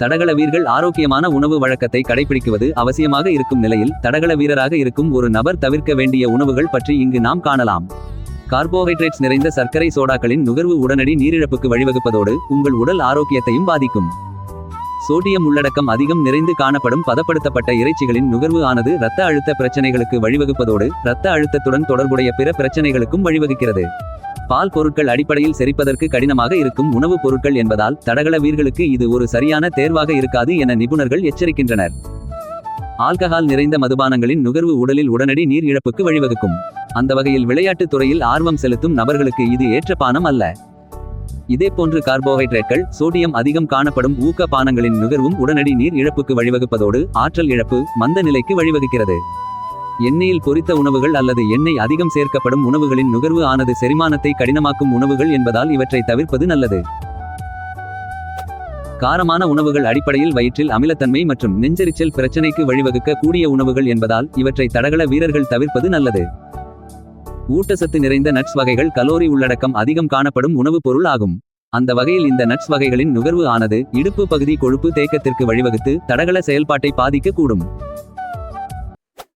தடகள வீரர்கள் ஆரோக்கியமான உணவு வழக்கத்தை கடைபிடிக்குவது அவசியமாக இருக்கும் நிலையில் தடகள வீரராக இருக்கும் ஒரு நபர் தவிர்க்க வேண்டிய உணவுகள் பற்றி இங்கு நாம் காணலாம். கார்போஹைட்ரேட்ஸ் நிறைந்த சர்க்கரை சோடாக்களின் நுகர்வு உடனடி நீரிழப்புக்கு வழிவகுப்பதோடு உங்கள் உடல் ஆரோக்கியத்தையும் பாதிக்கும். சோடியம் உள்ளடக்கம் அதிகம் நிறைந்து காணப்படும் பதப்படுத்தப்பட்ட இறைச்சிகளின் நுகர்வு ஆனது இரத்த அழுத்த பிரச்சனைகளுக்கு வழிவகுப்பதோடு இரத்த அழுத்தத்துடன் தொடர்புடைய பிற பிரச்சனைகளுக்கும் வழிவகுக்கிறது. பால் பொருட்கள் அடிப்படையில் செரிப்பதற்கு கடினமாக இருக்கும் உணவுப் பொருட்கள் என்பதால் தடகள வீர்களுக்கு இது ஒரு சரியான தேர்வாக இருக்காது என நிபுணர்கள் எச்சரிக்கின்றனர். ஆல்கஹால் நிறைந்த மதுபானங்களின் நுகர்வு உடலில் உடனடி நீர் இழப்புக்கு வழிவகுக்கும். அந்த வகையில் விளையாட்டுத் துறையில் ஆர்வம் செலுத்தும் நபர்களுக்கு இது ஏற்ற பானம் அல்ல. இதேபோன்று கார்போஹைட்ரேட்கள் சோடியம் அதிகம் காணப்படும் ஊக்க பானங்களின் நுகர்வும் உடனடி நீர் இழப்புக்கு வழிவகுப்பதோடு ஆற்றல் இழப்பு மந்த நிலைக்கு வழிவகுக்கிறது. எண்ணெயில் பொரித்த உணவுகள் அல்லது எண்ணெய் அதிகம் சேர்க்கப்படும் உணவுகளின் நுகர்வு ஆனது செரிமானத்தை கடினமாக்கும் உணவுகள் என்பதால் இவற்றை தவிர்ப்பது நல்லது. காரமான உணவுகள் அடிப்படையில் வயிற்றில் அமிலத்தன்மை மற்றும் நெஞ்செரிச்சல் பிரச்சனைக்கு வழிவகுக்க கூடிய உணவுகள் என்பதால் இவற்றை தடகள வீரர்கள் தவிர்ப்பது நல்லது. ஊட்டச்சத்து நிறைந்த நட்ஸ் வகைகள் கலோரி உள்ளடக்கம் அதிகம் காணப்படும் உணவுப் பொருள் ஆகும். அந்த வகையில் இந்த நட்ஸ் வகைகளின் நுகர்வு ஆனது இடுப்பு பகுதி கொழுப்பு தேக்கத்திற்கு வழிவகுத்து தடகள செயல்பாட்டை பாதிக்க கூடும்